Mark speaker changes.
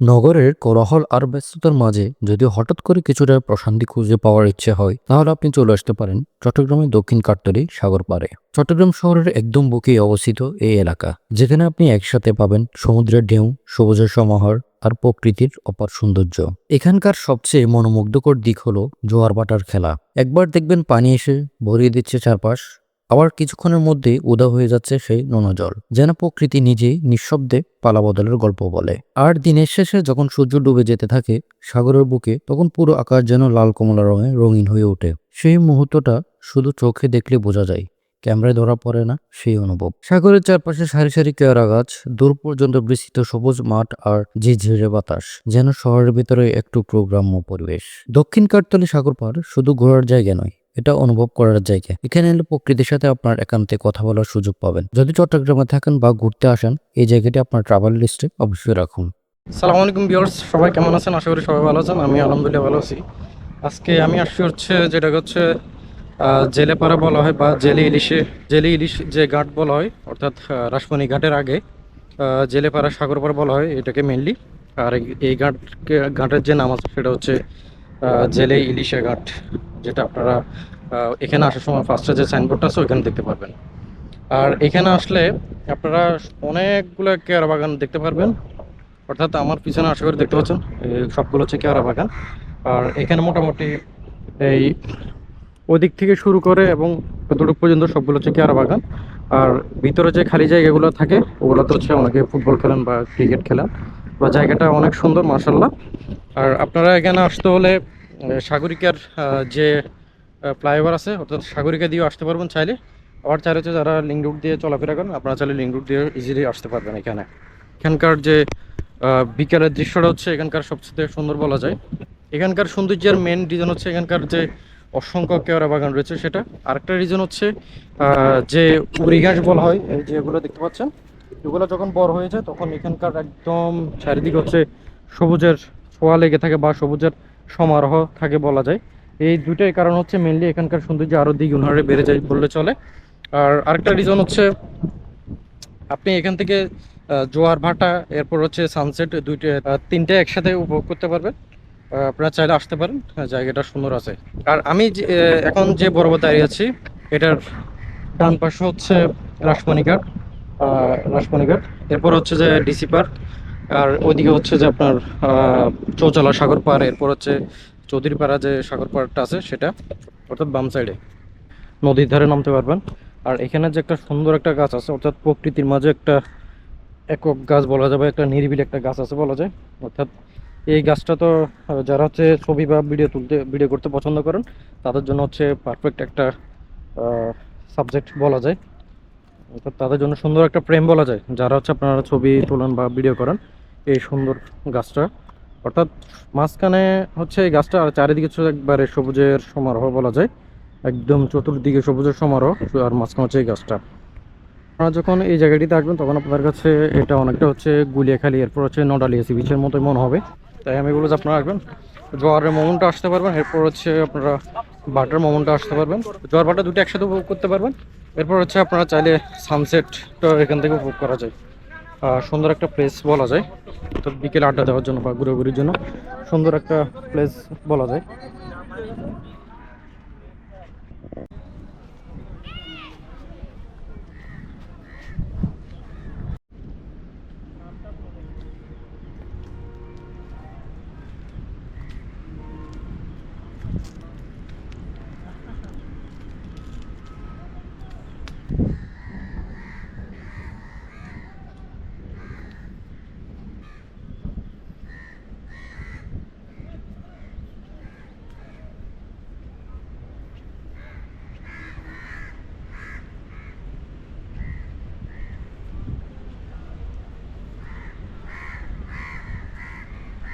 Speaker 1: নগরের কোলাহল আর ব্যস্ততার মাঝে যদি হঠাৎ করে কিছুটা প্রশান্তি খুঁজে পাওয়ার ইচ্ছে হয়, তাহলে আপনি চলে আসতে পারেন চট্টগ্রামের দক্ষিণ কাট্টরি সাগর পাড়ে। চট্টগ্রাম শহরের একদম বুকে অবস্থিত এই এলাকা, যেখানে আপনি একসাথে পাবেন সমুদ্রের ঢেউ, সবুজের সমাহার আর প্রকৃতির অপার সৌন্দর্য। এখানকার সবচেয়ে মনোমুগ্ধকর দিক হলো জোয়ার বাটার খেলা। একবার দেখবেন পানি এসে ভরিয়ে দিচ্ছে চারপাশ আবার কিছুক্ষণের মধ্যে উদা হয়ে যাচ্ছে সেই নোনা জল যেন প্রকৃতি নিজেই নিঃশব্দে পালা বদলের গল্প বলে। আর দিনের শেষে যখন সূর্য ডুবে যেতে থাকে সাগরের বুকে, তখন পুরো আকাশ যেন লাল কমলা রঙে রঙিন হয়ে ওঠে। সেই মুহূর্তটা শুধু চোখে দেখলে বোঝা যায়, ক্যামেরায় ধরা পড়ে না সেই অনুভব। সাগরের চারপাশে সারি সারি কেয়ারা গাছ, দূর পর্যন্ত বিস্তৃত সবুজ মাঠ আর ঝিঝিরে বাতাস, যেন শহরের ভিতরে একটু প্রোগ্রাম্য পরিবেশ। দক্ষিণ কাঠতলি সাগর পাড় শুধু ঘোরার জায়গা নয় এটা অনুভব করার জায়গা। এখানে এলে প্রকৃতির সাথে আপনার একান্তে কথা বলার সুযোগ পাবেন। যদি চট্টগ্রামে থাকেন বা ঘুরতে আসেন এই জায়গাটি আপনার ট্রাভেল লিস্টে অবশ্যই রাখুন।
Speaker 2: সালামু আলাইকুম ভিউয়ার্স সবাই কেমন আছেন? আশা করি সবাই ভালো আছেন আমি আলহামদুলিল্লাহ ভালো আছি। আজকে আমি আসছি হচ্ছে যেটা হচ্ছে আহ, জেলেপাড়া বলা হয় বা জেলে ইলিশে জেলে ইলিশ যে ঘাট বলা হয় অর্থাৎ রাসমণি ঘাটের আগে জেলেপাড়া সাগরপাড়া বলা হয় এটাকে মেনলি আর এই- এই ঘাট ঘাটের যে নাম আছে সেটা হচ্ছে জেলে ইলিশে ঘাট। যেটা আপনারা এখানে আসার সময় ফার্স্টে যে সাইনবোর্ডটা আছে, ওইখানে দেখতে পারবেন। আর এখানে আসলে আপনারা অনেকগুলো কেয়ারা বাগান দেখতে পারবেন। অর্থাৎ আমার পিছনে আশা করি দেখতে পাচ্ছেন সবগুলো হচ্ছে কেয়ারা বাগান। আর এখানে মোটামুটি এই ওদিক থেকে শুরু করে এবং কতটুকু পর্যন্ত সবগুলো হচ্ছে কেয়ারা বাগান। আর ভিতরে যে খালি জায়গাগুলো থাকে ওগুলোতে হচ্ছে অনেকে ফুটবল খেলেন বা ক্রিকেট খেলেন। বা জায়গাটা অনেক সুন্দর মার্শাল্লাহ আর আপনারা এখানে আসতে হলে সাগরিকার যে ফ্লাইওভার আছে, অর্থাৎ সাগরিকা দিয়েও আসতে পারবেন চাইলে। আবার চাইলে হচ্ছে যারা লিঙ্ক রুট দিয়ে চলাফেরা করেন, আপনারা চাইলে লিঙ্ক রুট দিয়ে ইজিলি আসতে পারবেন এখানে। এখানকার যে বিকেলের দৃশ্যটা হচ্ছে এখানকার সবচেয়ে সুন্দর বলা যায়। এখানকার সৌন্দর্যের মেন রিজন হচ্ছে এখানকার যে, অসংখ্য কেওড়া বাগান রয়েছে সেটা। আরেকটা রিজন হচ্ছে যে উড়ি ঘাস বলা হয়, এই যে এগুলো দেখতে পাচ্ছেন, এগুলো যখন বড় হয়ে যায় তখন এখানকার একদম চারিদিক হচ্ছে সবুজের ছোঁয়া লেগে থাকে বা সবুজের সমারোহ থাকে বলা যায়। এই দুইটাই কারণ হচ্ছে মেনলি এখানকার সৌন্দর্য আরও দ্বিগুণ হারে বেড়ে যায় বললে চলে। আর আরেকটা রিজন হচ্ছে আপনি এখান থেকে জোয়ার ভাটা এরপর হচ্ছে সানসেট দুইটা তিনটে একসাথে উপভোগ করতে পারবেন। আপনারা চাইলে আসতে পারেন আহ, জায়গাটা সুন্দর আছে। আর আমি এখন যে বরাবর দাঁড়িয়ে আছি এটার ডান পাশে হচ্ছে রাসমণিঘাট রাসমণিঘাট। এরপর হচ্ছে যে ডিসি পার্ক আর ওইদিকে হচ্ছে যে আপনার চৌচালা সাগর পাড়, এরপর হচ্ছে চৌধুরীপাড়া যে সাগর পাড়টা আছে সেটা, অর্থাৎ বাম সাইডে নদীর ধারে নামতে পারবেন। আর এখানে যে একটা সুন্দর একটা গাছ আছে, অর্থাৎ প্রকৃতির মাঝে একটা একক গাছ বলা যাবে একটা নিরিবিলি একটা গাছ আছে বলা যায়। অর্থাৎ এই গাছটা তো যারা হচ্ছে ছবি বা ভিডিও তুলতে ভিডিও করতে পছন্দ করেন, তাদের জন্য হচ্ছে পারফেক্ট একটা সাবজেক্ট বলা যায়। অর্থাৎ তাদের জন্য সুন্দর একটা প্রেম বলা যায়। যারা হচ্ছে আপনারা ছবি তোলেন বা ভিডিও করেন এই সুন্দর গাছটা। অর্থাৎ মাঝখানে হচ্ছে এই গাছটা, আর চারিদিকে একবারে সবুজের সমারোহ বলা যায়। একদম চতুর্দিকে সবুজের সমারোহ, আর মাঝখানে হচ্ছে এই গাছটা। আপনারা যখন এই জায়গাটিতে আসবেন, তখন আপনাদের কাছে এটা অনেকটা হচ্ছে গুলিয়াখালী, এরপর হচ্ছে নডালিয়া সি বিচের মতোই মনে হবে। তাই আমি বলব যে আপনারা আসবেন, জোয়ারের মোমনটা আসতে পারবেন, এরপর হচ্ছে আপনারা বাটার মোমনটা আসতে পারবেন। জোয়ার বাটা দুটো একসাথে উপভোগ করতে পারবেন। এরপর হচ্ছে আপনারা চাইলে সানসেটটা এখান থেকে উপভোগ করা যায়। সুন্দর একটা প্লেস বলা যায়। তো বিকেলে আড্ডা দেওয়ার জন্য বা ঘুরোঘুরির জন্য সুন্দর একটা প্লেস বলা যায়।